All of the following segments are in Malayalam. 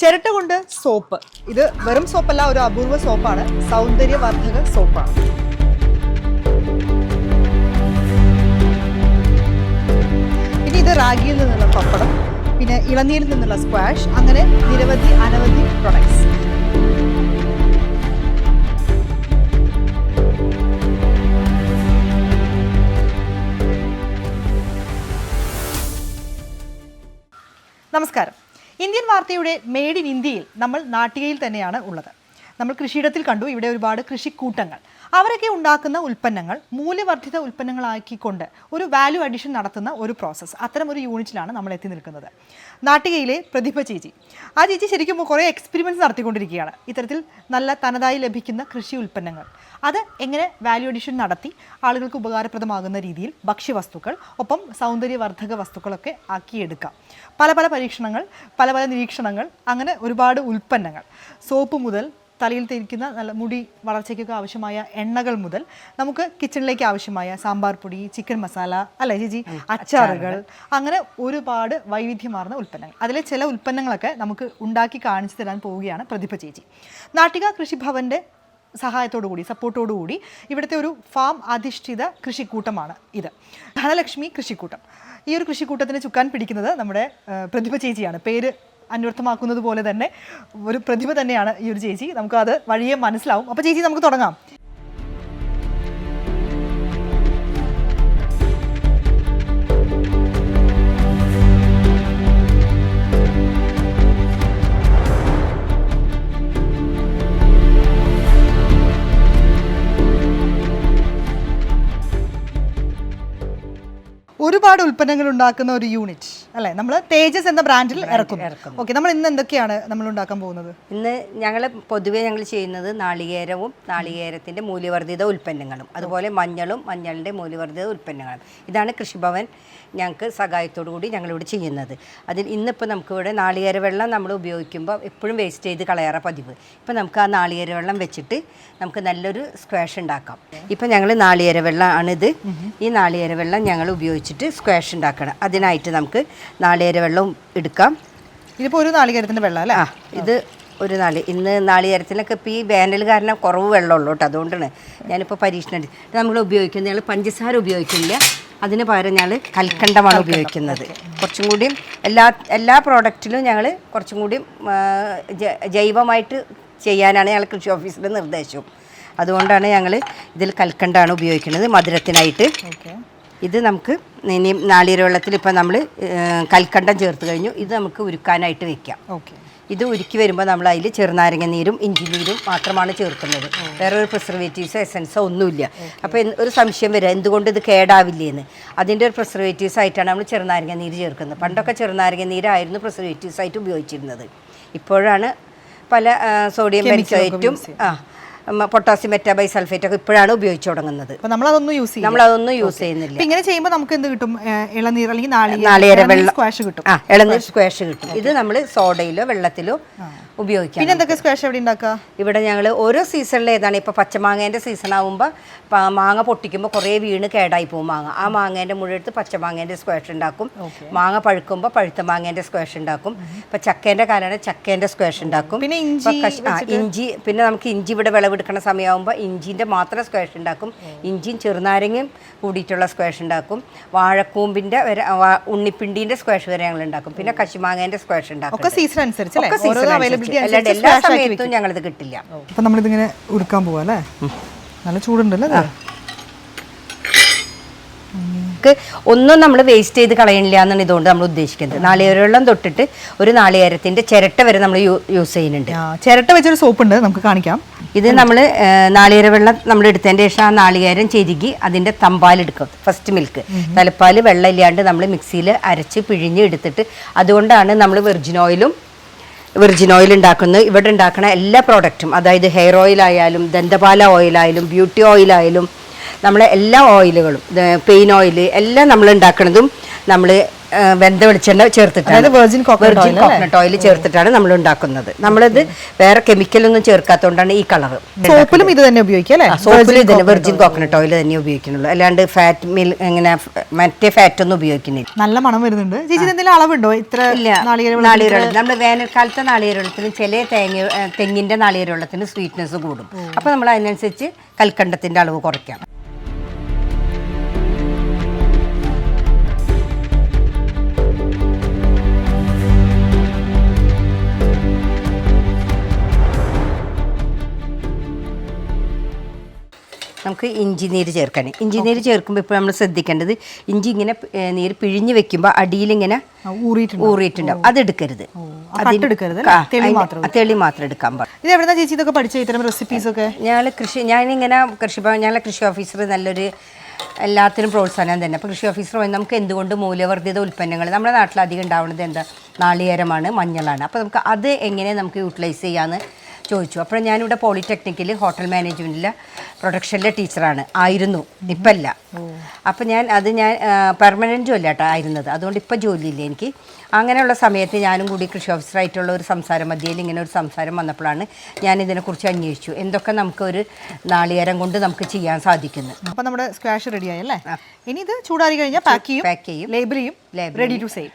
ചിരട്ട കൊണ്ട് സോപ്പ്. ഇത് വെറും സോപ്പല്ല ഒരു അപൂർവ സോപ്പാണ്. സൗന്ദര്യവർദ്ധക സോപ്പാണ്. ഇനി ഇത് റാഗിയിൽ നിന്നുള്ള പപ്പടം പിന്നെ ഇളനീരിൽ നിന്നുള്ള സ്ക്വാഷ് അങ്ങനെ നിരവധി അനവധി പ്രൊഡക്ട്സ് നമസ്കാരം. ഇന്ത്യൻ വാർത്തയുടെ മെയ്ഡ് ഇൻ ഇന്ത്യയിൽ നമ്മൾ നാട്ടികയിൽ തന്നെയാണ് ഉള്ളത്. നമ്മൾ കൃഷിയിടത്തിൽ കണ്ടു ഇവിടെ ഒരുപാട് കൃഷിക്കൂട്ടങ്ങൾ. അവരൊക്കെ ഉണ്ടാക്കുന്ന ഉൽപ്പന്നങ്ങൾ മൂല്യവർദ്ധിത ഉൽപ്പന്നങ്ങളാക്കിക്കൊണ്ട് ഒരു വാല്യൂ അഡീഷൻ നടത്തുന്ന ഒരു പ്രോസസ്സ് അത്തരം ഒരു യൂണിറ്റിലാണ് നമ്മൾ എത്തി നിൽക്കുന്നത്. നാട്ടികയിലെ പ്രതിഭ ചേച്ചി. ആ ചേച്ചി ശരിക്കും കുറേ എക്സ്പെരിമെന്റ്സ് നടത്തിക്കൊണ്ടിരിക്കുകയാണ്. ഇത്തരത്തിൽ നല്ല തനതായി ലഭിക്കുന്ന കൃഷി ഉൽപ്പന്നങ്ങൾ. അത് എങ്ങനെ വാല്യൂ അഡീഷൻ നടത്തി ആളുകൾക്ക് ഉപകാരപ്രദമാകുന്ന രീതിയിൽ ഭക്ഷ്യവസ്തുക്കൾ ഒപ്പം സൗന്ദര്യവർദ്ധക വസ്തുക്കളൊക്കെ ആക്കിയെടുക്കാം. പല പല പരീക്ഷണങ്ങൾ പല പല നിരീക്ഷണങ്ങൾ അങ്ങനെ ഒരുപാട് ഉൽപ്പന്നങ്ങൾ. സോപ്പ് മുതൽ തലയിൽ തിരിക്കുന്ന നല്ല മുടി വളർച്ചയ്ക്കൊക്കെ ആവശ്യമായ എണ്ണകൾ മുതൽ നമുക്ക് കിച്ചണിലേക്ക് ആവശ്യമായ സാമ്പാർ പൊടി ചിക്കൻ മസാല അല്ലേ ചേച്ചി അച്ചാറുകൾ അങ്ങനെ ഒരുപാട് വൈവിധ്യമാർന്ന ഉൽപ്പന്നങ്ങൾ. അതിലെ ചില ഉൽപ്പന്നങ്ങളൊക്കെ നമുക്ക് ഉണ്ടാക്കി കാണിച്ചു തരാൻ പോവുകയാണ് പ്രതിഭ ചേച്ചി. നാട്ടിക കൃഷിഭവന്റെ സഹായത്തോടു കൂടി സപ്പോർട്ടോടു കൂടി ഇവിടുത്തെ ഒരു ഫാം അധിഷ്ഠിത കൃഷിക്കൂട്ടമാണ് ഇത്. ധനലക്ഷ്മി കൃഷിക്കൂട്ടം. ഈ ഒരു കൃഷിക്കൂട്ടത്തിന് ചുക്കാൻ പിടിക്കുന്നത് നമ്മുടെ പ്രതിഭ ചേച്ചിയാണ്. പേര് അന്വർത്ഥമാക്കുന്നത് പോലെ തന്നെ ഒരു പ്രതിഭ തന്നെയാണ് ഈ ഒരു ചേച്ചി. നമുക്ക് അത് വഴിയെ മനസ്സിലാവും. അപ്പോൾ ചേച്ചി നമുക്ക് തുടങ്ങാം. ഉൽപ്പന്നങ്ങൾ ഉണ്ടാക്കുന്ന ഒരു യൂണിറ്റ് അല്ലേ? നമ്മൾ തേജസ് എന്ന ബ്രാൻഡിൽ ഇറക്കും ഓക്കെ നമ്മൾ ഇന്ന് എന്തൊക്കെയാണ് നമ്മൾ ഉണ്ടാക്കാൻ പോകുന്നത്? ഇന്ന് ഞങ്ങൾ പൊതുവേ ഞങ്ങൾ ചെയ്യുന്നത് നാളികേരവും നാളികേരത്തിന്റെ മൂല്യവർദ്ധിത ഉൽപ്പന്നങ്ങളും അതുപോലെ മഞ്ഞളും മഞ്ഞളിന്റെ മൂല്യവർദ്ധിത ഉൽപ്പന്നങ്ങളും. ഇതാണ് കൃഷിഭവൻ ഞങ്ങൾക്ക് സഹായത്തോടു കൂടി ഞങ്ങളിവിടെ ചെയ്യുന്നത്. അതിൽ ഇന്നിപ്പോൾ നമുക്കിവിടെ നാളികേര വെള്ളം നമ്മൾ ഉപയോഗിക്കുമ്പോൾ എപ്പോഴും വേസ്റ്റ് ചെയ്ത് കളയാറ പതിവ്. ഇപ്പം നമുക്ക് ആ നാളികേര വെള്ളം വെച്ചിട്ട് നമുക്ക് നല്ലൊരു സ്ക്വാഷ് ഉണ്ടാക്കാം. ഇപ്പം ഞങ്ങൾ നാളികേര വെള്ളമാണിത് ഈ നാളികേര വെള്ളം ഞങ്ങൾ ഉപയോഗിച്ചിട്ട് സ്ക്വാഷ് ഉണ്ടാക്കണം. അതിനായിട്ട് നമുക്ക് നാളികേര വെള്ളം എടുക്കാം. ഇതിപ്പോൾ ഒരു നാളികേരത്തിന്റെ വെള്ളം അല്ലേ? ആ ഇത് ഒരു നാളി ഇന്ന് നാളികേരത്തിനൊക്കെ ഇപ്പോൾ ഈ വേനൽ കാരണം കുറവ് വെള്ളമുള്ളൂ കേട്ടോ അതുകൊണ്ടാണ് ഞാനിപ്പോൾ പരീക്ഷണം നമ്മൾ ഉപയോഗിക്കുന്നത് ഞങ്ങൾ പഞ്ചസാര ഉപയോഗിക്കുന്നില്ല. അതിന് പകരം ഞങ്ങൾ കൽക്കണ്ടമാണ് ഉപയോഗിക്കുന്നത്. കുറച്ചും കൂടിയും എല്ലാ എല്ലാ പ്രോഡക്റ്റിലും ഞങ്ങൾ കുറച്ചും കൂടിയും ജൈവമായിട്ട് ചെയ്യാനാണ് ഞങ്ങൾ കൃഷി ഓഫീസിന്റെ നിർദ്ദേശവും അതുകൊണ്ടാണ് ഞങ്ങൾ ഇതിൽ കൽക്കണ്ടാണ് ഉപയോഗിക്കുന്നത് മധുരത്തിനായിട്ട്. ഇത് നമുക്ക് ഇനി നാളികേര വെള്ളത്തിൽ ഇപ്പം നമ്മൾ കൽക്കണ്ടം ചേർത്ത് കഴിഞ്ഞു. ഇത് നമുക്ക് ഉരുക്കാനായിട്ട് വെക്കാം. ഓക്കെ. ഇത് ഉരുക്കി വരുമ്പോൾ നമ്മൾ അതിൽ ചെറുനാരങ്ങ നീരും ഇഞ്ചി നീരും മാത്രമാണ് ചേർക്കുന്നത്. വേറെ ഒരു പ്രിസർവേറ്റീവ്സോ എസൻസോ ഒന്നുമില്ല. അപ്പോൾ ഒരു സംശയം വരിക എന്തുകൊണ്ട് ഇത് കേടാവില്ലേന്ന്? അതിന്റെ ഒരു പ്രിസർവേറ്റീവ്സ് ആയിട്ടാണ് നമ്മൾ ചെറുനാരങ്ങ നീര് ചേർക്കുന്നത്. പണ്ടൊക്കെ ചെറുനാരങ്ങ നീരായിരുന്നു പ്രിസർവേറ്റീവ്സ് ആയിട്ട് ഉപയോഗിച്ചിരുന്നത്. ഇപ്പോഴാണ് പല സോഡിയം ബെൻസോയേറ്റും ആ പൊട്ടാസ്യം മെറ്റാബൈ സൾഫേറ്റ് ഒക്കെ ഇപ്പോഴാണ് ഉപയോഗിച്ചു തുടങ്ങുന്നത്. അപ്പോൾ അതൊന്നും യൂസ് ചെയ്യും നമ്മളതൊന്നും യൂസ് ചെയ്യുന്നില്ല. ഇങ്ങനെ ചെയ്യുമ്പോൾ നമുക്ക് എന്ത് കിട്ടും? ഇളനീർ അല്ലെങ്കിൽ നാളികേര. വെള്ളം സ്ക്വാഷ് കിട്ടും. ആ ഇളനീർ സ്ക്വാഷ് കിട്ടും. ഇത് നമ്മൾ സോഡയിലോ വെള്ളത്തിലോ ഉപയോഗിക്കാം പിന്നെ എന്തൊക്കെ സ്ക്വാഷ് എവിടെ ഉണ്ടാക്കുക ഇവിടെ ഞങ്ങൾ ഓരോ സീസണിലെ ഏതാണ് ഇപ്പോൾ പച്ചമാങ്ങേന്റെ സീസൺ ആകുമ്പോൾ മാങ്ങ പൊട്ടിക്കുമ്പോൾ കുറേ വീണ് കേടായി പോകും മാങ്ങ. ആ മാങ്ങേന്റെ മുഴുവെടുത്ത് പച്ചമാങ്ങേന്റെ സ്ക്വാഷ് ഉണ്ടാക്കും. മാങ്ങ പഴുക്കുമ്പോൾ പഴുത്ത മാങ്ങേന്റെ സ്ക്വാഷ് ഉണ്ടാക്കും. ഇപ്പം ചക്കേന്റെ കാലമാണ് ചക്കേന്റെ സ്ക്വാഷ് ഉണ്ടാക്കും. പിന്നെ ഇഞ്ചി ഇഞ്ചി പിന്നെ നമുക്ക് ഇഞ്ചി ഇവിടെ വിളവെടുക്കുന്ന സമയമാകുമ്പോൾ ഇഞ്ചിന്റെ മാത്രം സ്ക്വാഷ് ഉണ്ടാക്കും. ഇഞ്ചിയും ചെറുനാരങ്ങയും കൂടിയിട്ടുള്ള സ്ക്വാഷ് ഉണ്ടാക്കും. വാഴക്കൂമ്പിന്റെ വരെ ഉണ്ണിപ്പിണ്ടിന്റെ സ്ക്വാഷ് വരെ ഞങ്ങൾ ഉണ്ടാക്കും. പിന്നെ കശുമാങ്ങേന്റെ സ്ക്വാഷ് ഉണ്ടാക്കും. സീസൺ അനുസരിച്ച് അല്ലാണ്ട് എല്ലാ സമയത്തും ഞങ്ങളിത് കിട്ടില്ല. അപ്പം നമ്മളിതിങ്ങനെ ഉരുക്കാൻ പോവാ അല്ലേ? നല്ല ചൂടുണ്ടല്ലോ? നമുക്ക് ഒന്നും നമ്മൾ വേസ്റ്റ് ചെയ്ത് കളയണില്ല എന്നാണ് ഇതുകൊണ്ട് നമ്മൾ ഉദ്ദേശിക്കുന്നത്. നാളികേര വെള്ളം തൊട്ടിട്ട് ഒരു നാളികേരത്തിന്റെ ചിരട്ട വരെ നമ്മൾ യൂസ് ചെയ്യുന്നുണ്ട്. ചിരട്ട വെച്ചൊരു സോപ്പ് ഉണ്ട് നമുക്ക് കാണിക്കാം. ഇത് നമ്മൾ നാളികേര വെള്ളം നമ്മൾ എടുത്തതിന്റെ ശേഷം ആ നാളികേരം ചെരുകി അതിന്റെ തമ്പാലെടുക്കും ഫസ്റ്റ് മിൽക്ക് തലപ്പാൽ വെള്ളം ഇല്ലാണ്ട് നമ്മൾ മിക്സിയിൽ അരച്ച് പിഴിഞ്ഞ് എടുത്തിട്ട് അതുകൊണ്ടാണ് നമ്മൾ വെർജിൻ ഓയിലും വെർജിൻ ഓയിൽ ഉണ്ടാക്കുന്നത്. ഇവിടെ ഉണ്ടാക്കുന്ന എല്ലാ പ്രോഡക്റ്റും അതായത് ഹെയർ ഓയിലായാലും ദന്തപാല ഓയിലായാലും ബ്യൂട്ടി ഓയിലായാലും നമ്മളെ എല്ലാ ഓയിലുകളും പെയിൻ ഓയിൽ എല്ലാം നമ്മൾ ഉണ്ടാക്കുന്നതും നമ്മൾ വെന്ത വെളിച്ചെണ്ണ ചേർത്തിട്ടാണ്. വെർജിൻ വെർജിൻ കോക്കനട്ട് ഓയിൽ ചേർത്തിട്ടാണ് നമ്മൾ ഉണ്ടാക്കുന്നത്. നമ്മളിത് വേറെ കെമിക്കലൊന്നും ചേർക്കാത്തതുകൊണ്ടാണ് ഈ കളർ സോപ്പിലും ഇത് തന്നെ ഉപയോഗിക്കാം അല്ലേ? സോപ്പിൽ തന്നെ വെർജിൻ കോക്കനട്ട് ഓയിൽ തന്നെ ഉപയോഗിക്കുന്നുള്ളൂ. അല്ലാണ്ട് ഫാറ്റ് മിൽ ഇങ്ങനെ മറ്റേ ഫാറ്റ് ഒന്നും ഉപയോഗിക്കുന്നില്ല. നല്ല മണം വരുന്നുണ്ട്. ചേച്ചി ഇത് എന്തെങ്കിലും അളവുണ്ടോ? ഇത്ര നാളികേര നമ്മൾ വേനൽക്കാലത്തെ നാളികേരവെള്ളത്തിന് ചില തേങ്ങ തെങ്ങിന്റെ നാളികേരവെള്ളത്തിന് സ്വീറ്റ്നെസ് കൂടും. അപ്പോൾ നമ്മൾ അതിനനുസരിച്ച് കൽക്കണ്ടത്തിന്റെ അളവ് കുറയ്ക്കാം. നമുക്ക് ഇഞ്ചി നീര് ചേർക്കാൻ ഇഞ്ചി നീര് ചേർക്കുമ്പോൾ ഇപ്പോൾ നമ്മൾ ശ്രദ്ധിക്കേണ്ടത് ഇഞ്ചി ഇങ്ങനെ നീര് പിഴിഞ്ഞ് വെക്കുമ്പോൾ അടിയിലിങ്ങനെ ഊറിയിട്ടുണ്ടാവും. അതെടുക്കരുത്. തെളി മാത്രം എടുക്കാൻ പാടും ഇത് എവിടെന്നാ ചേച്ചി ഇതൊക്കെ പഠിച്ച ഇത്തരം റെസിപ്പീസ് ഒക്കെ? ഞാൻ കൃഷി ഞാനിങ്ങനെ കൃഷി ഞാൻ കൃഷി ഓഫീസർ നല്ലൊരു എല്ലാത്തിനും പ്രോത്സാഹനം തന്നെ. അപ്പോൾ കൃഷി ഓഫീസർ വന്ന് നമുക്ക് എന്തുകൊണ്ട് മൂല്യവർദ്ധിത ഉൽപ്പന്നങ്ങൾ നമ്മുടെ നാട്ടിൽ അധികം ഉണ്ടാവുന്നത് എന്താ? നാളികേരമാണ് മഞ്ഞളാണ്. അപ്പോൾ നമുക്ക് അത് എങ്ങനെ നമുക്ക് യൂട്ടിലൈസ് ചെയ്യാമെന്ന് ചോദിച്ചു. അപ്പോൾ ഞാനിവിടെ പോളിടെക്നിക്കിൽ ഹോട്ടൽ മാനേജ്മെന്റിലെ പ്രൊഡക്ഷനിലെ ടീച്ചറാണ്. ആയിരുന്നു. ഇപ്പം അല്ല അപ്പോൾ ഞാൻ അത് ഞാൻ പെർമനന്റ് ജോലി കേട്ടോ ആയിരുന്നത്. അതുകൊണ്ട് ഇപ്പം ജോലിയില്ല എനിക്ക്. അങ്ങനെയുള്ള സമയത്ത് ഞാനും കൂടി കൃഷി ഓഫീസറായിട്ടുള്ള ഒരു സംസാരം മധ്യയിൽ ഇങ്ങനെ ഒരു സംസാരം വന്നപ്പോഴാണ് ഞാൻ ഇതിനെക്കുറിച്ച് അന്വേഷിച്ചു. എന്തൊക്കെ നമുക്ക് ഒരു നാളികേരം കൊണ്ട് നമുക്ക് ചെയ്യാൻ സാധിക്കുന്നു. അപ്പോൾ നമ്മുടെ സ്ക്വാഷ് റെഡി ആയി അല്ലേ? ഇനി ഇത് ചൂടാറി കഴിഞ്ഞാൽ പാക്ക് ചെയ്യും പാക്ക് ചെയ്യും. ലേബിൾ ചെയ്യും റെഡി ടു സെയിൽ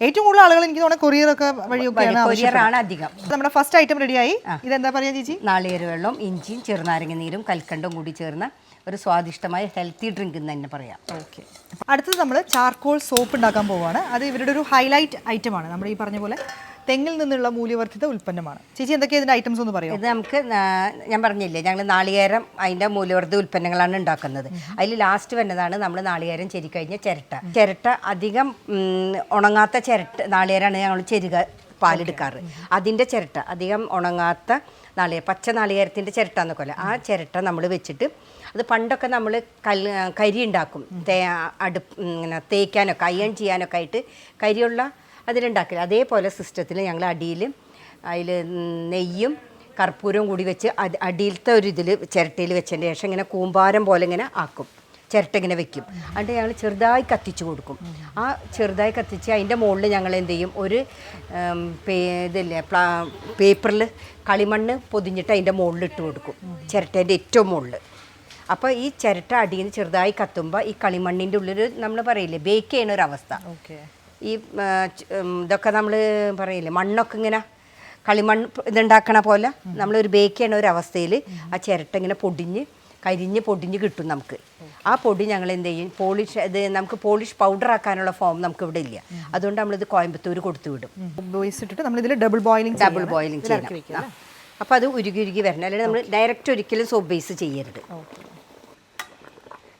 ഏറ്റവും കൂടുതൽ ആളുകൾ എനിക്ക് തോന്നുന്നത് കൊറിയർ ഒക്കെ വഴി കൊറിയറാണ് അധികം. നമ്മുടെ ഫസ്റ്റ് ഐറ്റം റെഡിയായി ഇതെന്താ പറയാ ചേച്ചി? നാളികേര വെള്ളം ഇഞ്ചിയും ചെറുനാരങ്ങ നീരും കൽക്കണ്ടും കൂടി ചേർന്ന ഒരു സ്വാദിഷ്ടമായ ഹെൽത്തി ഡ്രിങ്ക് എന്ന് തന്നെ പറയാം. ഓക്കെ അടുത്തത് നമ്മൾ ചാർക്കോൾ സോപ്പ് ഉണ്ടാക്കാൻ പോവുകയാണ് അത് ഇവരുടെ ഒരു ഹൈലൈറ്റ് ഐറ്റമാണ് നമ്മൾ ഈ പറഞ്ഞ പോലെ തെങ്ങിൽ നിന്നുള്ള മൂല്യവർദ്ധിത ഉൽപ്പന്നമാണ്. ചേച്ചി എന്തൊക്കെയാണ് ഇതിന്റെ ഐറ്റംസ് ഒന്ന് പറയോ? ഇത് നമുക്ക് ഞാൻ പറഞ്ഞില്ലേ ഞങ്ങൾ നാളികേരം അതിന്റെ മൂല്യവർദ്ധിത ഉൽപ്പന്നങ്ങളാണ് ഉണ്ടാക്കുന്നത്. അതിൽ ലാസ്റ്റ് വന്നതാണ് നമ്മൾ നാളികേരം ചെരിക്കഴിഞ്ഞ ചിരട്ട. ചിരട്ട അധികം ഉണങ്ങാത്ത ചിരട്ട നാളികേരാണ് ഞങ്ങൾ ചെരുക പാലെടുക്കാറ്. അതിന്റെ ചിരട്ട അധികം ഉണങ്ങാത്ത നാളികേരം പച്ച നാളികേരത്തിന്റെ ചിരട്ട എന്നൊക്കെ അല്ലേ ആ ചിരട്ട നമ്മൾ വെച്ചിട്ട് അത് പണ്ടൊക്കെ നമ്മൾ കല്ല് കരി ഉണ്ടാക്കും. തേ അടുപ്പ് ഇങ്ങനെ തേക്കാനൊക്കെ അയൺ ചെയ്യാനൊക്കെ ആയിട്ട് കരിയുള്ള അതിലുണ്ടാക്കില്ല അതേപോലെ സിസ്റ്റത്തിൽ ഞങ്ങൾ അടിയിൽ അതിൽ നെയ്യും കർപ്പൂരവും കൂടി വെച്ച് അടിയിലത്തെ ഒരു ഇതിൽ ചിരട്ടയിൽ വെച്ചതിന് ശേഷം ഇങ്ങനെ കൂമ്പാരം പോലെ ഇങ്ങനെ ആക്കും. ചിരട്ട ഇങ്ങനെ വെക്കും. എന്നിട്ട് ഞങ്ങൾ ചെറുതായി കത്തിച്ച് കൊടുക്കും. ആ ചെറുതായി കത്തിച്ച് അതിന്റെ മുകളിൽ ഞങ്ങൾ എന്ത് ചെയ്യും? ഒരു ഇതല്ലേ പ്ലാ പേപ്പറിൽ കളിമണ്ണ് പൊതിഞ്ഞിട്ട് അതിന്റെ മുകളിൽ ഇട്ട് കൊടുക്കും. ചിരട്ടേന്റെ ഏറ്റവും മുകളിൽ അപ്പോൾ ഈ ചിരട്ട അടിയിൽ നിന്ന് ചെറുതായി കത്തുമ്പോൾ ഈ കളിമണ്ണിന്റെ ഉള്ളിൽ നമ്മൾ പറയില്ലേ ബേക്ക് ചെയ്യണ ഒരു അവസ്ഥ. ഓക്കെ. ഈ ഇതൊക്കെ നമ്മൾ പറയില്ലേ മണ്ണൊക്കെ ഇങ്ങനെ കളിമണ്ണ് ഇതുണ്ടാക്കണ പോലെ നമ്മളൊരു ബേക്ക് ചെയ്യണ ഒരു അവസ്ഥയിൽ ആ ചിരട്ട ഇങ്ങനെ പൊടിഞ്ഞ് കരിഞ്ഞ് പൊടിഞ്ഞ് കിട്ടും നമുക്ക്. ആ പൊടി ഞങ്ങൾ എന്ത് ചെയ്യും പോളിഷ് ഇത് നമുക്ക് പോളിഷ് പൗഡർ ആക്കാനുള്ള ഫോം നമുക്ക് ഇവിടെ ഇല്ല. അതുകൊണ്ട് നമ്മളിത് കോയമ്പത്തൂർ കൊടുത്തു വിടും. ഇട്ടിട്ട് നമ്മൾ ഇതിൽ ഡബിൾ ബോയിലിംഗ് ഡബിൾ ബോയിലിംഗ് ചെയ്യണം. അപ്പോൾ അത് ഉരുകി ഉരുകി വരണം. അല്ലെങ്കിൽ നമ്മൾ ഡയറക്റ്റ് ഒരിക്കലും സോപ്പ് ബേസ് ചെയ്യരുത്.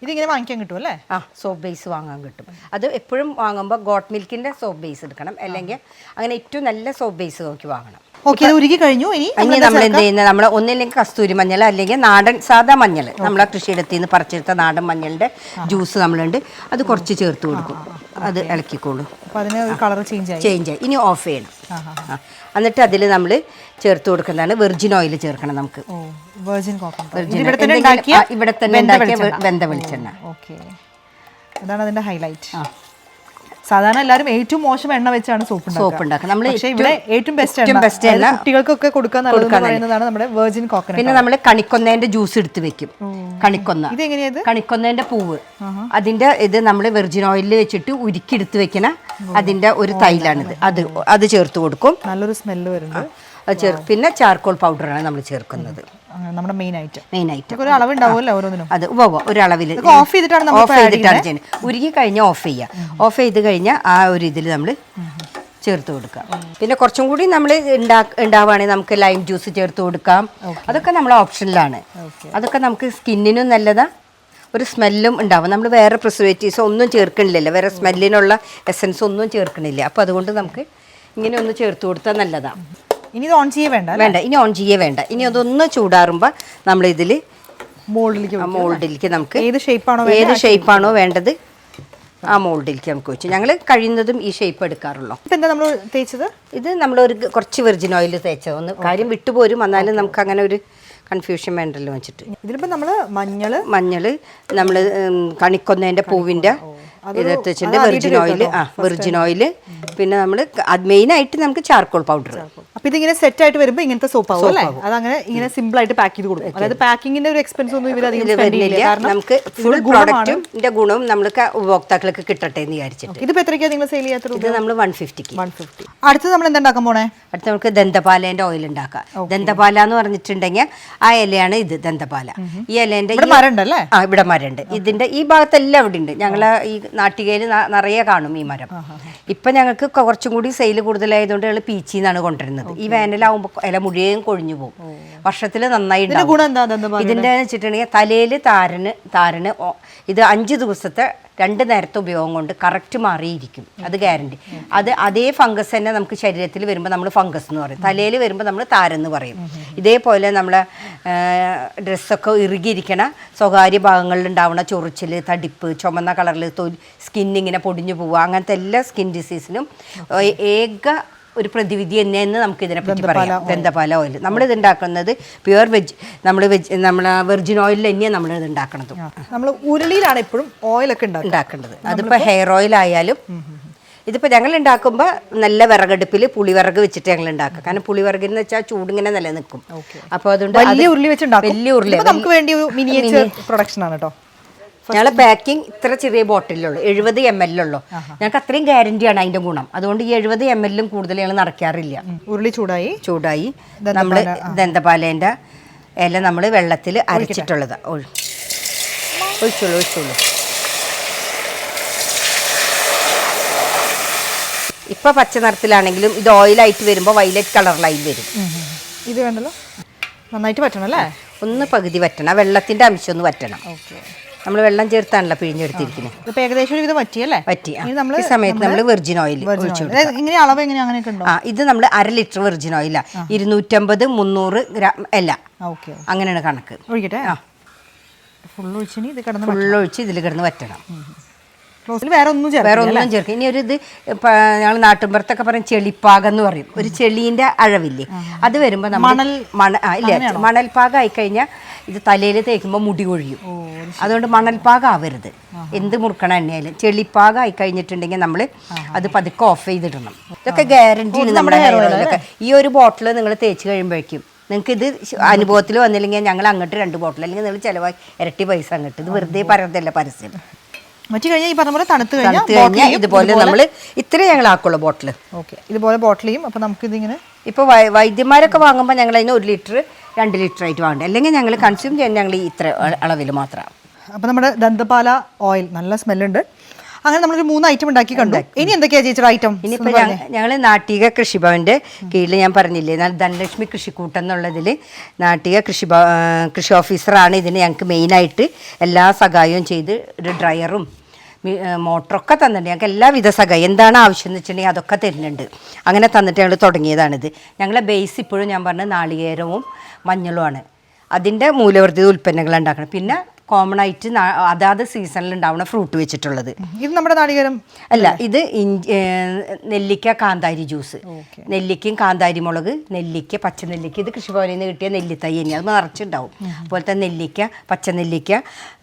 ഇതിങ്ങനെ വാങ്ങിക്കാൻ കിട്ടും അല്ലേ? ആ സോപ്പ് ബേസ് വാങ്ങാൻ കിട്ടും. അത് എപ്പോഴും വാങ്ങുമ്പോൾ ഗോട്ട് മിൽക്കിന്റെ സോപ്പ് ബേസ് എടുക്കണം. അല്ലെങ്കിൽ അങ്ങനെ ഏറ്റവും നല്ല സോപ്പ് ബേസ് നോക്കി വാങ്ങണം. ഓക്കെ ഇത് ഉരുകി കഴിഞ്ഞു. ഇനി ഇനി നമ്മൾ എന്ത് ചെയ്യുന്നത്? നമ്മൾ ഒന്നില്ലെങ്കിൽ കസ്തൂരി മഞ്ഞൾ അല്ലെങ്കിൽ നാടൻ സാധാ മഞ്ഞൾ. നമ്മളെ കൃഷിയിടത്തിൽ നിന്ന് പറിച്ചെടുത്ത നാടൻ മഞ്ഞളിന്റെ ജ്യൂസ് നമ്മളുണ്ട്. അത് കുറച്ച് ചേർത്ത് കൊടുക്കും. അത് ഇളക്കിക്കോളൂ. അപ്പൊ അതിന് കളർ ചേഞ്ച് ആയി. ചേഞ്ച് ആയി. ഇനി ഓഫ് ചെയ്യണം. ആ. എന്നിട്ട് അതിൽ നമ്മൾ ചേർത്ത് കൊടുക്കുന്നതാണ് വെർജിൻ ഓയിൽ ചേർക്കണം നമുക്ക്. വെർജിൻ ഇവിടെ തന്നെ ഉണ്ടാക്കിയ ആ, വെന്ത വെളിച്ചെണ്ണ. ഓക്കെ. അതാണ് അതിന്റെ ഹൈലൈറ്റ് സാധാരണ എല്ലാവരും ഏറ്റവും മോശം എണ്ണ വെച്ചാണ് സോപ്പ് സോപ്പ് ഉണ്ടാക്കുക. നമ്മൾ ഇവിടെ ഏറ്റവും ബെസ്റ്റ് എണ്ണ. ബെസ്റ്റ് എണ്ണ കുട്ടികൾക്കൊക്കെ കൊടുക്കാൻ പറയുന്നതാണ് നമ്മുടെ വെർജിൻ കോക്കനട്ട് പിന്നെ നമ്മൾ കണിക്കൊന്നേന്റെ ജ്യൂസ് എടുത്ത് വെക്കും. കണിക്കൊന്ന. ഇത് എങ്ങനെയത് കണിക്കൊന്നേന്റെ പൂവ്. അതിന്റെ ഇത് നമ്മൾ വെർജിൻ ഓയിലിൽ വെച്ചിട്ട് ഉരുക്കി എടുത്ത് വെക്കണ അതിന്റെ ഒരു തൈലാണിത്. അത് അത് ചേർത്ത് കൊടുക്കും. നല്ലൊരു സ്മെല്ല് വരുന്നുണ്ട് അത് ചേർ പിന്നെ ചാർക്കോൾ പൗഡറാണ് നമ്മൾ ചേർക്കുന്നത്. നമ്മുടെ മെയിൻ ഐറ്റം മെയിൻ ഐറ്റം ഒരു ഒരു അളവുണ്ടാവുമല്ലോ ഓരോന്നിനും. അത് ഉവ്വ് ഒരു അളവിൽ ഓഫ് ചെയ്തിട്ടാണ് ഓഫ് ചെയ്തിട്ടാണ് ചെയ്യുന്നത്. ഉരുകി കഴിഞ്ഞാൽ ഓഫ് ചെയ്യുക ഓഫ് ചെയ്ത് കഴിഞ്ഞാൽ ആ ഒരു ഇതിൽ നമ്മൾ ചേർത്ത് കൊടുക്കാം. പിന്നെ കുറച്ചും കൂടി നമ്മൾ ഉണ്ടാവുകയാണെങ്കിൽ നമുക്ക് ലൈം ജ്യൂസ് ചേർത്ത് കൊടുക്കാം. അതൊക്കെ നമ്മളെ ഓപ്ഷനിലാണ് അതൊക്കെ നമുക്ക് സ്കിന്നിനും നല്ലതാ. ഒരു സ്മെല്ലും ഉണ്ടാവും. നമ്മൾ വേറെ പ്രിസർവേറ്റീവ്സ് ഒന്നും ചേർക്കണില്ലല്ലോ. വേറെ സ്മെല്ലിനുള്ള എസൻസ് ഒന്നും ചേർക്കണില്ല. അപ്പോൾ അതുകൊണ്ട് നമുക്ക് ഇങ്ങനെ ഒന്ന് ചേർത്ത് കൊടുത്താൽ നല്ലതാണ് ഇനി ഇത് ഓൺ ചെയ്യേ വേണ്ട വേണ്ട ഇനി ഓൺ ചെയ്യേ വേണ്ട. ഇനി അതൊന്ന് ചൂടാറുമ്പോൾ നമ്മൾ ഇതിൽ മോൾഡിലേക്ക് മോൾഡിലേക്ക് നമുക്ക് ഏത് ഷേപ്പാണോ ഏത് ഷേപ്പാണോ വേണ്ടത് ആ മോൾഡിലേക്ക് നമുക്ക് വെച്ചു. ഞങ്ങൾ കഴിയുന്നതും ഈ ഷേപ്പ് എടുക്കാറുള്ളൂ. ഇപ്പം എന്താ നമ്മൾ തേച്ചത്? ഇത് നമ്മൾ ഒരു കുറച്ച് വെർജിൻ ഓയിൽ തേച്ചത്. ഒന്ന് കാര്യം വിട്ടുപോരും. എന്നാലും നമുക്ക് അങ്ങനെ ഒരു കൺഫ്യൂഷൻ വേണ്ടല്ലോ വെച്ചിട്ട്. ഇതിലിപ്പോ നമ്മൾ മഞ്ഞൾ മഞ്ഞൾ നമ്മൾ കണിക്കൊന്നേന്റെ പൂവിന്റെ ഇതെടുത്ത് വെർജിൻ ഓയിൽ ആ വെർജിൻ ഓയിൽ പിന്നെ നമ്മൾ മെയിനായിട്ട് നമുക്ക് ചാർക്കോൾ പൗഡർ അപ്പൊ ഇതിങ്ങനെ സെറ്റ് ആയിട്ട് വരുമ്പോൾ ഇങ്ങനത്തെ സോപ്പ് ആവും അല്ലേ? അതങ്ങനെ ഇങ്ങനെ സിമ്പിൾ ആയിട്ട് പാക്ക് ചെയ്ത് കൊടുക്കും. അതായത് പാക്കിങ്ങിന്റെ ഒരു എക്സ്പെൻസ് ഒന്നും ഇവർ അധികം നമുക്ക് ഫുൾ ഗുണമാണ്. പ്രോഡക്റ്റും ഇതിന്റെ ഗുണവും നമ്മൾക്ക് ഉപഭോക്താക്കൾക്ക് കിട്ടട്ടെ എന്ന് വിചാരിച്ചിട്ട്. ഇതിപ്പോ എത്രയ്ക്കാ നിങ്ങൾ സെയിൽ ചെയ്യാത്ത ഇത് നമ്മൾ വൺ ഫിഫ്റ്റിക്ക് വൺ ഫിഫ്റ്റി അടുത്ത് നമ്മൾ എന്താക്കാൻ പോണേ? അടുത്ത് നമുക്ക് ദന്തപാലേന്റെ ഓയിൽ ഉണ്ടാക്കാം. ദന്തപാല എന്ന് പറഞ്ഞിട്ടുണ്ടെങ്കിൽ ആ ഇലയാണ് ഇത് ദന്തപാല. ഈ ഇലേന്റെ ആ ഇവിടെ മരണ്ട് ഇതിന്റെ ഈ ഭാഗത്തെല്ലാം ഇവിടെ ഉണ്ട്. ഞങ്ങളെ ഈ നാട്ടികയിൽ നിറയെ കാണും ഈ മരം. ഇപ്പൊ ഞങ്ങൾക്ക് കുറച്ചും കൂടി സെയിൽ കൂടുതലായതുകൊണ്ട് ഞങ്ങൾ പീച്ചിന്നാണ് കൊണ്ടുവരുന്നത്. ഈ വേനലാവുമ്പോൾ ഇല മുഴുവൻ കൊഴിഞ്ഞു പോകും വർഷത്തിൽ നന്നായി ഇതിന്റെ വെച്ചിട്ടുണ്ടെങ്കിൽ തലയിൽ താരന് താരന് ഇത് അഞ്ച് ദിവസത്തെ രണ്ട് നേരത്തെ ഉപയോഗം കൊണ്ട് കറക്റ്റ് മാറിയിരിക്കും. അത് ഗ്യാരണ്ടി അത് അതേ ഫംഗസ് തന്നെ നമുക്ക് ശരീരത്തിൽ വരുമ്പോൾ നമ്മൾ ഫംഗസ് എന്ന് പറയും. തലയിൽ വരുമ്പോൾ നമ്മൾ താരെന്ന് പറയും. ഇതേപോലെ നമ്മളെ ഡ്രസ്സൊക്കെ ഇറുകിയിരിക്കണ സ്വകാര്യ ഭാഗങ്ങളിൽ ഉണ്ടാവുന്ന ചൊറിച്ചിൽ തടിപ്പ് ചുമന്ന കളറിൽ തൊലി സ്കിന്നിങ്ങനെ പൊടിഞ്ഞു പോവുക അങ്ങനത്തെ എല്ലാ സ്കിൻ ഡിസീസിനും ഏക ഒരു പ്രതിവിധി തന്നെയെന്ന് നമുക്ക് ഇതിനെ പറ്റി പറയാം. ദന്തപാല ഓയിൽ നമ്മളിത് ഉണ്ടാക്കുന്നത് പ്യുവർ വെജ് നമ്മൾ വെജ് നമ്മൾ വെർജിൻ ഓയിൽ തന്നെയാണ് നമ്മളിത് ഉണ്ടാക്കുന്നത് നമ്മൾ ഉരുളിയിലാണ് എപ്പോഴും ഓയിലൊക്കെ ഉണ്ടാക്കേണ്ടത്. അതിപ്പോൾ ഹെയർ ഓയിൽ ആയാലും ഇതിപ്പോൾ ഞങ്ങൾ ഉണ്ടാക്കുമ്പോൾ നല്ല വിറകടുപ്പിൽ പുളിവിറക് വെച്ചിട്ട് ഞങ്ങൾ ഉണ്ടാക്കുക കാരണം പുളിവിറക് എന്ന് വെച്ചാൽ ചൂടിങ്ങനെ നിലനിൽക്കും. അപ്പോൾ അതുകൊണ്ട് വലിയ ഉരുളി വെച്ചിട്ടുണ്ടാകും വലിയ ഉരുളി. നമുക്ക് വേണ്ടി ഒരു മിനിയേച്ചർ പ്രൊഡക്ഷൻ ആണ് കേട്ടോ ഞങ്ങൾ പാക്കിംഗ് ഇത്ര ചെറിയ ബോട്ടിലുള്ളൂ എഴുപത് എം എൽ ഉള്ളൂ ഞങ്ങൾക്ക് അത്രയും ഗ്യാരണ്ടിയാണ് അതിന്റെ ഗുണം. അതുകൊണ്ട് ഈ എഴുപത് എം എല്ലും കൂടുതൽ ഞങ്ങൾ നടക്കാറില്ല. ഉരുളി ചൂടായി? ചൂടായി. നമ്മൾ ദന്തപാലേന്റെ ഇല നമ്മൾ വെള്ളത്തിൽ അരച്ചിട്ടുള്ളത്. ഒഴിച്ചുള്ളൂ ഒഴിച്ചോളൂ ഒഴിച്ചോളൂ. ഇപ്പൊ പച്ച നിറത്തിലാണെങ്കിലും ഇത് ഓയിലായിട്ട് വരുമ്പോൾ വൈലറ്റ് കളറിലായി വരും. ഇത് വേണ്ടല്ലോ? നന്നായിട്ട് പറ്റണം അല്ലേ? ഒന്ന് പകുതി വറ്റണം. വെള്ളത്തിന്റെ അംശം ഒന്ന് വറ്റണം. ഓക്കെ. നമ്മൾ വെള്ളം ചേർത്താണല്ലോ പിഴിഞ്ഞെടുത്തിരിക്കുന്നത് ഇപ്പൊ ഏകദേശം ഒരു വിധം പറ്റിയല്ലേ പറ്റി ആ. നമ്മൾ ഈ സമയത്ത് നമ്മൾ വെർജിൻ ഓയിൽ ഒഴിച്ചു അതായത് ഇങ്ങനെ അളവ് എങ്ങനെ അങ്ങനെയൊക്കെ ഉണ്ടോ? ആ ഇത് നമ്മൾ അര ലിറ്റർ വെർജിൻ ഓയിലാ ഇരുന്നൂറ്റമ്പത് മുന്നൂറ് ഗ്രാം അല്ല. ഓക്കെ അങ്ങനെയാണ് കണക്ക്. ഒഴിക്കട്ടെ? ഫുൾ ഒഴിച്ചിനി ഇത് കിടന്ന് ഫുള്ളൊഴിച്ച് ഇതിൽ കിടന്ന് വറ്റണം. വേറെ ഒന്നും ചേർക്കാം വേറെ ഒന്നും ചേർക്കും ഇനി ഒരു ഇത് ഞങ്ങൾ നാട്ടിൻപുറത്തൊക്കെ പറയും ചെളിപ്പാകം എന്ന് പറയും. ഒരു ചെളീന്റെ അഴവില്ലേ? അത് വരുമ്പോൾ നമ്മൾ മണൽ മണ ആ, ഇല്ല? മണൽപ്പാകം ആയിക്കഴിഞ്ഞാൽ ഇത് തലയിൽ തേക്കുമ്പോൾ മുടി കൊഴിയും. അതുകൊണ്ട് മണൽപ്പാകം ആവരുത്. എന്ത് മുറുക്കണ എണ്ണയായാലും. ചെളിപ്പാകം ആയി കഴിഞ്ഞിട്ടുണ്ടെങ്കിൽ നമ്മൾ അത് പതുക്കെ ഓഫ് ചെയ്തിടണം. ഇതൊക്കെ ഗ്യാരണ്ടി ആണ് നമ്മുടെ ഹെയർ ഓയിലൊക്കെ ഈ ഒരു ബോട്ടിൽ നിങ്ങൾ തേച്ച് കഴിയുമ്പോഴേക്കും നിങ്ങൾക്ക് ഇത് അനുഭവത്തിൽ വന്നില്ലെങ്കിൽ ഞങ്ങൾ അങ്ങോട്ട് രണ്ട് ബോട്ടിൽ അല്ലെങ്കിൽ നിങ്ങൾ ചിലവായി ഇരട്ടി പൈസ അങ്ങോട്ട്. ഇത് വെറുതെ പറയുന്നതല്ല പരസ്യം. മറ്റു കഴിഞ്ഞാൽ ഈ പറഞ്ഞ പോലെ തണുത്ത് കഴിഞ്ഞാൽ തണുത്ത് കഴിഞ്ഞാൽ ഇതുപോലെ നമ്മൾ ഇത്രേ ഞങ്ങൾ ആക്കുള്ളൂ ബോട്ടിൽ ഓക്കെ ഇതുപോലെ ബോട്ടിൽ ചെയ്യും അപ്പൊ നമുക്ക് ഇതിങ്ങനെ ഇപ്പോൾ വൈദ്യന്മാരൊക്കെ വാങ്ങുമ്പോൾ ഞങ്ങൾ അതിന് ഒരു ലിറ്റർ രണ്ട് ലിറ്റർ ആയിട്ട് വാങ്ങണ്ട? അല്ലെങ്കിൽ ഞങ്ങൾ കൺസ്യൂം ചെയ്യാൻ ഞങ്ങൾ ഇത്ര അളവിൽ മാത്രം. അപ്പൊ നമ്മുടെ ദന്തപാല ഓയിൽ നല്ല സ്മെല്ലുണ്ട് അങ്ങനെ നമ്മളൊരു മൂന്ന് ഐറ്റം ഉണ്ടാക്കി കണ്ടു. ഇനി എന്തൊക്കെയാ ചേച്ചിയുടെ ഐറ്റം ഇനിയിപ്പോൾ ഞങ്ങൾ നാട്ടിക കൃഷിഭവന്റെ കീഴിൽ ഞാൻ പറഞ്ഞില്ലേ ധനലക്ഷ്മി കൃഷിക്കൂട്ടം എന്നുള്ളതിൽ നാട്ടിക കൃഷി കൃഷി ഓഫീസറാണ് ഇതിന് ഞങ്ങൾക്ക് മെയിനായിട്ട് എല്ലാ സഹായവും ചെയ്ത് ഒരു ഡ്രയറും മോട്ടറൊക്കെ തന്നിട്ടുണ്ട്. ഞങ്ങൾക്ക് എല്ലാവിധ സഹായം എന്താണ് ആവശ്യം എന്ന് വെച്ചിട്ടുണ്ടെങ്കിൽ അതൊക്കെ തരുന്നുണ്ട്. അങ്ങനെ തന്നിട്ട് ഞങ്ങൾ തുടങ്ങിയതാണിത്. ഞങ്ങളെ ബേസ് ഇപ്പോഴും ഞാൻ പറഞ്ഞ നാളികേരവും മഞ്ഞളുമാണ് അതിന്റെ മൂല്യവർദ്ധിത ഉൽപ്പന്നങ്ങൾ ഉണ്ടാക്കണം പിന്നെ കോമൺ ആയിട്ട് അതാത് സീസണിൽ ഉണ്ടാവുന്ന ഫ്രൂട്ട് വെച്ചിട്ടുള്ളത്. ഇത് നമ്മുടെ നാളികേരം? അല്ല ഇത് നെല്ലിക്ക കാന്താരി ജ്യൂസ് നെല്ലിക്കയും കാന്താരി മുളക് നെല്ലിക്ക പച്ച നെല്ലിക്ക ഇത് കൃഷിഭവനിൽ നിന്ന് കിട്ടിയ നെല്ലിത്തൈ തന്നെ അത് നിറച്ചുണ്ടാവും. അതുപോലത്തെ നെല്ലിക്ക പച്ച നെല്ലിക്ക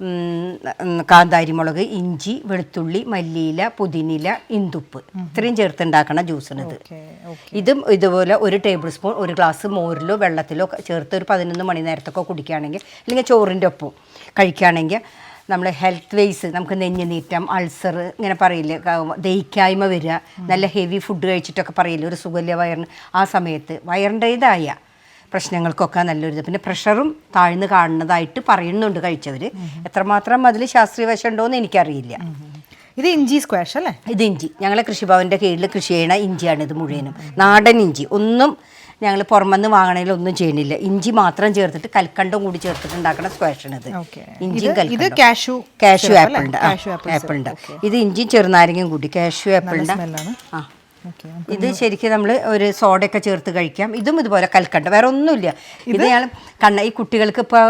ഉം, ഉം, കാന്താരി മുളക് ഇഞ്ചി വെളുത്തുള്ളി മല്ലിയില പുതിനില ഇന്തുപ്പ് ഇത്രയും ചേർത്തുണ്ടാക്കണ ജ്യൂസാണിത് ഇതും ഇതുപോലെ ഒരു ടേബിൾ സ്പൂൺ ഒരു ഗ്ലാസ് മോരിലോ വെള്ളത്തിലോ ചേർത്ത് ഒരു പതിനൊന്ന് മണി നേരത്തൊക്കെ കുടിക്കുകയാണെങ്കിൽ അല്ലെങ്കിൽ ചോറിന്റെ ഒപ്പം. കഴിക്കുകയാണെങ്കിൽ നമ്മൾ ഹെൽത്ത് വൈസ് നമുക്ക് നെഞ്ഞ് നീറ്റം അൾസർ ഇങ്ങനെ പറയില്ലേ? ദഹിക്കായ്മ വരിക നല്ല ഹെവി ഫുഡ് കഴിച്ചിട്ടൊക്കെ പറയില്ലേ? ഒരു സുഖല്യ വയറിന്. ആ സമയത്ത് വയറിന്റേതായ പ്രശ്നങ്ങൾക്കൊക്കെ നല്ലൊരു പിന്നെ പ്രഷറും താഴ്ന്നു കാണുന്നതായിട്ട് പറയുന്നുണ്ട് കഴിച്ചവർ എത്രമാത്രം അതിൽ ശാസ്ത്രീയ വശം ഉണ്ടോയെന്ന് എനിക്കറിയില്ല. ഇത് ഇഞ്ചി സ്ക്വാഷ് അല്ലേ? ഇത് ഇഞ്ചി. ഞങ്ങളെ കൃഷിഭവന്റെ കീഴിൽ കൃഷി ചെയ്യണ ഇഞ്ചിയാണ് ഇത് മുഴുവനും. നാടൻ ഇഞ്ചി. ഒന്നും ഞങ്ങൾ പുറമെന്ന് വാങ്ങണതിൽ ഒന്നും ചെയ്യുന്നില്ല. ഇഞ്ചി മാത്രം ചേർത്തിട്ട് കൽക്കണ്ടം കൂടി ചേർത്തിട്ട് ഉണ്ടാക്കുന്ന സ്ക്വാഷാണ് ഇത്. ഓക്കെ. ഇഞ്ചിയും ഇത് കാഷു കാഷ്യൂ ആപ്പിൾ ഉണ്ട്. ആപ്പിൾ ഉണ്ട്. ഇത് ഇഞ്ചിയും ചെറുനാരങ്ങയും കൂടി കാഷ്യൂ ആപ്പിൾ ഉണ്ട്. ആ. ഇത് ശരിക്കും നമ്മൾ ഒരു സോഡയൊക്കെ ചേർത്ത് കഴിക്കാം. ഇതും ഇതുപോലെ കൽക്കണ്ട വേറെ ഒന്നുമില്ല. ഇത് ഞാൻ കണ്ണ ഈ കുട്ടികൾക്ക് ഇപ്പോൾ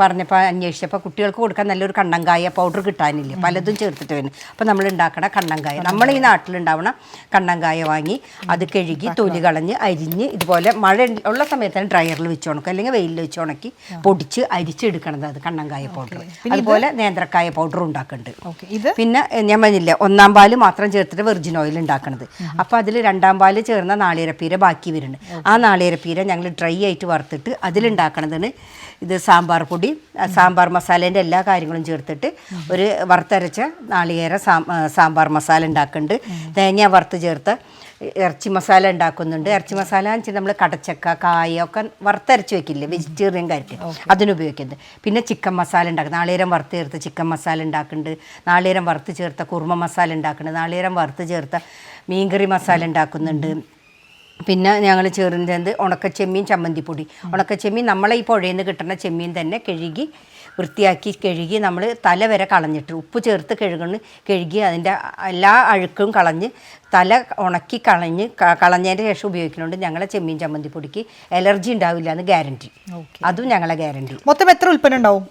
പറഞ്ഞപ്പോൾ അന്വേഷിച്ചപ്പോൾ കുട്ടികൾക്ക് കൊടുക്കാൻ നല്ലൊരു കണ്ണങ്കായ പൗഡർ കിട്ടാനില്ല. പലതും ചേർത്തിട്ട് വരുന്നു. അപ്പോൾ നമ്മൾ ഉണ്ടാക്കണ കണ്ണങ്കായ. നമ്മൾ ഈ നാട്ടിലുണ്ടാവണ കണ്ണങ്കായ വാങ്ങി അത് കഴുകി തൊലി കളഞ്ഞ് അരിഞ്ഞ് ഇതുപോലെ മഴ ഉള്ള സമയത്താണ് ഡ്രയറിൽ വെച്ച് ഉണക്കും. അല്ലെങ്കിൽ വെയിലിൽ വെച്ച് ഉണക്കി പൊടിച്ച് അരിച്ചെടുക്കണത് അത് കണ്ണങ്കായ പൗഡർ അതുപോലെ നേന്ത്രക്കായ പൗഡർ ഉണ്ടാക്കുന്നുണ്ട് ഓക്കെ. ഇത്? പിന്നെ ഞാൻ പറഞ്ഞില്ല ഒന്നാം പാൽ മാത്രം ചേർത്തിട്ട് വെർജിൻ ഓയിൽ ഉണ്ടാക്കണത് അപ്പോൾ അതിൽ രണ്ടാം പാൽ ചേർന്ന നാളികരപ്പീര ബാക്കി വരുന്നുണ്ട്. ആ നാളികരപ്പീര ഞങ്ങൾ ഡ്രൈ ആയിട്ട് വറുത്തിട്ട് അതിലുണ്ടാക്കണതാണ് ഇത് സാമ്പാർ പൊടി സാമ്പാർ മസാലേന്റെ എല്ലാ കാര്യങ്ങളും ചേർത്തിട്ട് ഒരു വറുത്തരച്ച നാളികേര സാമ്പാർ മസാല ഉണ്ടാക്കുന്നുണ്ട് തേങ്ങ വറുത്ത് ചേർത്ത് ഇറച്ചി മസാല ഉണ്ടാക്കുന്നുണ്ട്. ഇറച്ചി മസാല എന്ന് വെച്ചാൽ നമ്മൾ കടച്ചക്ക കായ ഒക്കെ വറുത്തരച്ച് വെക്കില്ലേ? വെജിറ്റേറിയൻ കാര്യത്തിൽ അതിനുപയോഗിക്കുന്നത് പിന്നെ ചിക്കൻ മസാല ഉണ്ടാക്കും. നാളികേരം വറുത്ത് ചേർത്ത് ചിക്കൻ മസാല ഉണ്ടാക്കുന്നുണ്ട് നാളികേരം വറുത്ത് ചേർത്ത കുറുമ മസാല ഉണ്ടാക്കുന്നുണ്ട് നാളികേരം വറുത്ത് ചേർത്ത മീൻകറി മസാല ഉണ്ടാക്കുന്നുണ്ട്. പിന്നെ ഞങ്ങൾ ചേർന്നത് ഉണക്കച്ചെമ്മീൻ ചമ്മന്തിപ്പൊടി. ഉണക്കച്ചെമ്മീൻ നമ്മളെ ഈ പുഴയിൽ നിന്ന് കിട്ടുന്ന ചെമ്മീൻ തന്നെ കഴുകി വൃത്തിയാക്കി കഴുകി നമ്മൾ തല വരെ കളഞ്ഞിട്ട് ഉപ്പ് ചേർത്ത് കഴുകണ് കഴുകി അതിന്റെ എല്ലാ അഴുക്കും കളഞ്ഞ് തല ഉണക്കി കളഞ്ഞ് കളഞ്ഞതിന്റെ ശേഷം ഉപയോഗിക്കുന്നുണ്ട്. ഞങ്ങളെ ചെമ്മീൻ ചമ്മന്തിപ്പൊടിക്ക് അലർജി ഉണ്ടാവില്ല എന്ന് ഗ്യാരണ്ടി അതും ഞങ്ങളെ ഗ്യാരണ്ടി മൊത്തം എത്ര ഉൽപ്പന്നം ഉണ്ടാവും?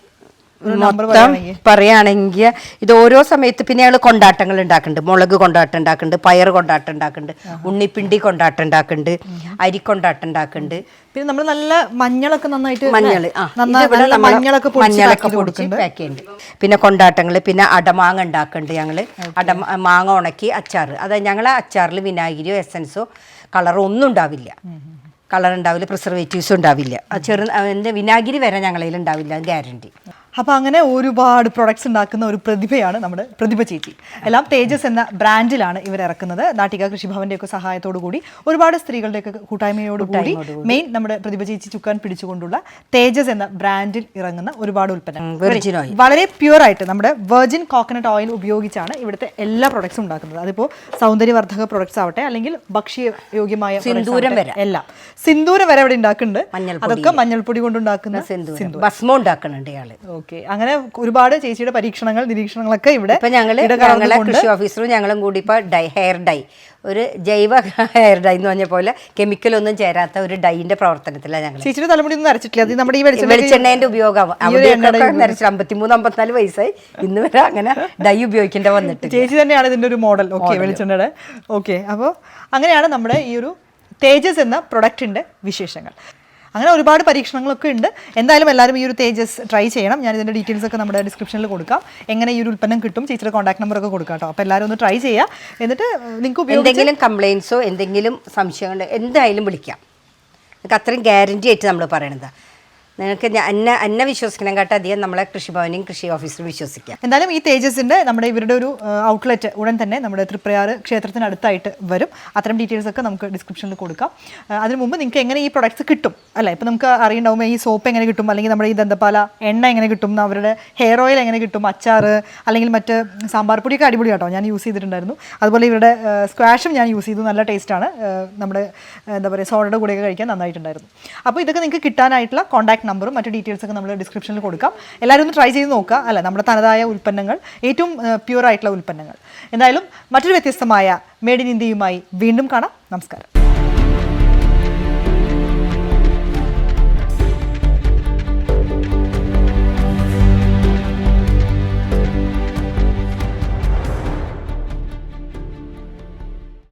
മൊത്തം പറയുകയാണെങ്കിൽ ഇത് ഓരോ സമയത്ത് പിന്നെ ഞങ്ങൾ കൊണ്ടാട്ടങ്ങൾ ഉണ്ടാക്കുന്നുണ്ട്. മുളക് കൊണ്ടാട്ടം ഉണ്ടാക്കുന്നുണ്ട്. പയർ കൊണ്ടാട്ടം ഉണ്ടാക്കുന്നുണ്ട്. ഉണ്ണിപ്പിണ്ടി കൊണ്ടാട്ടം ഉണ്ടാക്കുന്നുണ്ട്. അരി കൊണ്ടാട്ടം ഉണ്ടാക്കുന്നുണ്ട്. പിന്നെ നമ്മൾ നല്ല മഞ്ഞളൊക്കെ നന്നായിട്ട് മഞ്ഞൾ മഞ്ഞളൊക്കെ മഞ്ഞളൊക്കെ പൊടിച്ച് പാക്ക് ചെയ്യുന്നുണ്ട്. പിന്നെ കൊണ്ടാട്ടങ്ങൾ പിന്നെ അടമാങ്ങ ഉണ്ടാക്കുന്നുണ്ട് ഞങ്ങൾ അട മാങ്ങ ഉണക്കി അച്ചാർ അതായത് ഞങ്ങൾ അച്ചാറിൽ വിനാഗിരിയോ എസൻസോ കളറോ ഒന്നും ഉണ്ടാവില്ല. കളർ ഉണ്ടാവില്ല പ്രിസർവേറ്റീവ്സും ഉണ്ടാവില്ല. ചെറു എന്റെ വിനാഗിരി വരെ ഞങ്ങളതിൽ ഉണ്ടാവില്ല ഗ്യാരണ്ടി. അപ്പോൾ അങ്ങനെ ഒരുപാട് പ്രൊഡക്ട്സ് ഉണ്ടാക്കുന്ന ഒരു പ്രതിഭയാണ് നമ്മുടെ പ്രതിഭ ചേച്ചി. എല്ലാം തേജസ് എന്ന ബ്രാൻഡിലാണ് ഇവർ ഇറക്കുന്നത്. നാട്ടിക കൃഷിഭവന്റെ ഒക്കെ സഹായത്തോടു കൂടി ഒരുപാട് സ്ത്രീകളുടെയൊക്കെ കൂട്ടായ്മയോട് കൂടി മെയിൻ നമ്മുടെ പ്രതിഭ ചേച്ചി ചുക്കാൻ പിടിച്ചുകൊണ്ടുള്ള തേജസ് എന്ന ബ്രാൻഡിൽ ഇറങ്ങുന്ന ഒരുപാട് ഉൽപ്പന്നം വളരെ പ്യുവർ ആയിട്ട് നമ്മുടെ വെർജിൻ കോക്കനട്ട് ഓയിൽ ഉപയോഗിച്ചാണ് ഇവിടുത്തെ എല്ലാ പ്രൊഡക്ട്സും ഉണ്ടാക്കുന്നത്. അതിപ്പോൾ സൗന്ദര്യവർദ്ധക പ്രൊഡക്ട്സ് ആവട്ടെ അല്ലെങ്കിൽ ഭക്ഷ്യയോഗ്യമായ യോഗ്യമായ സിന്ദൂരം വരെ. എല്ലാം. സിന്ദൂരം വരെ ഇവിടെ ഉണ്ടാക്കുന്നുണ്ട്. അതൊക്കെ മഞ്ഞൾപ്പൊടി കൊണ്ടുണ്ടാക്കുന്ന ഭസ്മം ഉണ്ടാക്കുന്നുണ്ട് ഇയാൾ. ഓക്കെ അങ്ങനെ ഒരുപാട് ചേച്ചിയുടെ പരീക്ഷണങ്ങൾ നിരീക്ഷണങ്ങളൊക്കെ ഇവിടെ ഇപ്പൊ ഞങ്ങൾ ഞങ്ങളെ കൃഷി ഓഫീസറും ഞങ്ങളും കൂടി ഇപ്പൊ ഡൈ ഹെയർ ഡൈ ഒരു ജൈവ ഹെയർ ഡൈ എന്ന് പറഞ്ഞ പോലെ കെമിക്കൽ ഒന്നും ചേരാത്ത ഒരു ഡൈന്റെ പ്രവർത്തനത്തിലാണ് ഞങ്ങൾ ചേച്ചിയുടെ തലമുടി ഒന്നും അരച്ചിട്ടില്ല. അത് നമ്മുടെ ഈ വെളിച്ചെണ്ണ വെളിച്ചെണ്ണേന്റെ ഉപയോഗം. അവിടെയൊക്കെ നരച്ചു അമ്പത്തിമൂന്ന് അമ്പത്തിനാല് വയസ്സായി. ഇന്ന് വരെ അങ്ങനെ ഡൈ ഉപയോഗിക്കേണ്ട വന്നിട്ട് ചേച്ചി തന്നെയാണ് ഇതിന്റെ ഒരു മോഡൽ ഓക്കെ വെളിച്ചെണ്ണയുടെ. ഓക്കെ അപ്പോൾ അങ്ങനെയാണ് നമ്മുടെ ഈ ഒരു തേജസ് എന്ന പ്രൊഡക്റ്റിന്റെ വിശേഷങ്ങൾ. അങ്ങനെ ഒരുപാട് പരീക്ഷണങ്ങളൊക്കെ ഉണ്ട്. എന്തായാലും എല്ലാവരും ഈ ഒരു തേജസ് ട്രൈ ചെയ്യണം. ഞാൻ ഇതിന്റെ ഡീറ്റെയിൽസ് ഒക്കെ നമ്മുടെ ഡിസ്ക്രിപ്ഷനിൽ കൊടുക്കാം. എങ്ങനെ ഈ ഒരു ഉൽപ്പന്നം കിട്ടും ചേച്ചിയുടെ കോൺടാക്ട് നമ്പർ ഒക്കെ കൊടുക്കാം കേട്ടോ. അപ്പോൾ എല്ലാവരും ഒന്ന് ട്രൈ ചെയ്യുക. എന്നിട്ട് നിങ്ങൾക്ക് എന്തെങ്കിലും കംപ്ലൈൻസോ എന്തെങ്കിലും സംശയങ്ങളോ എന്തായാലും വിളിക്കാം. നിങ്ങൾക്ക് അത്രയും ഗ്യാരണ്ടി ആയിട്ട് നമ്മൾ പറയണതാ. നിങ്ങൾക്ക് എന്നെ എന്നെ വിശ്വസിക്കണം കേട്ടോ അധികം നമ്മളെ കൃഷിഭവനെയും കൃഷി ഓഫീസറും വിശ്വസിക്കാം. എന്തായാലും ഈ തേജസിന്റെ നമ്മുടെ ഇവരുടെ ഒരു ഔട്ട്ലെറ്റ് ഉടൻ തന്നെ നമ്മുടെ തൃപ്രയാറ് ക്ഷേത്രത്തിനടുത്തായിട്ട് വരും. അത്തരം ഡീറ്റെയിൽസ് ഒക്കെ നമുക്ക് ഡിസ്ക്രിപ്ഷനിൽ കൊടുക്കാം. അതിനു മുമ്പ് നിങ്ങൾക്ക് എങ്ങനെ ഈ പ്രൊഡക്ട്സ് കിട്ടും? അല്ലേ? ഇപ്പം നമുക്ക് അറിയണ്ടാവും ഈ സോപ്പ് എങ്ങനെ കിട്ടും? അല്ലെങ്കിൽ നമ്മുടെ ഈ ദന്തപ്പാല എണ്ണ എങ്ങനെ കിട്ടും? അവരുടെ ഹെയർ ഓയിൽ എങ്ങനെ കിട്ടും? അച്ചാർ അല്ലെങ്കിൽ മറ്റ് സാമ്പാർ പൊടിയൊക്കെ അടിപൊളി കേട്ടോ. ഞാൻ യൂസ് ചെയ്തിട്ടുണ്ടായിരുന്നു. അതുപോലെ ഇവരുടെ സ്ക്വാഷും ഞാൻ യൂസ് ചെയ്തു. നല്ല ടേസ്റ്റാണ് നമ്മുടെ എന്താ പറയുക സോഡയുടെ കൂടെയൊക്കെ കഴിക്കാൻ നന്നായിട്ടുണ്ടായിരുന്നു. അപ്പോൾ ഇതൊക്കെ നിങ്ങൾക്ക് കിട്ടാനായിട്ടുള്ള കോൺടാക്ട് നമ്പറും മറ്റു ഡീറ്റെയിൽസ് ഒക്കെ നമ്മൾ ഡിസ്ക്രിപ്ഷനിൽ കൊടുക്കാം. എല്ലാവരും ഒന്ന് ട്രൈ ചെയ്ത് നോക്കുക. അല്ല നമ്മുടെ തനതായ ഉൽപ്പന്നങ്ങൾ ഏറ്റവും പ്യുവർ ആയിട്ടുള്ള ഉൽപ്പന്നങ്ങൾ. എന്തായാലും മറ്റൊരു വ്യത്യസ്തമായ മേഡ് ഇൻ ഇന്ത്യയുമായി വീണ്ടും കാണാം. നമസ്കാരം.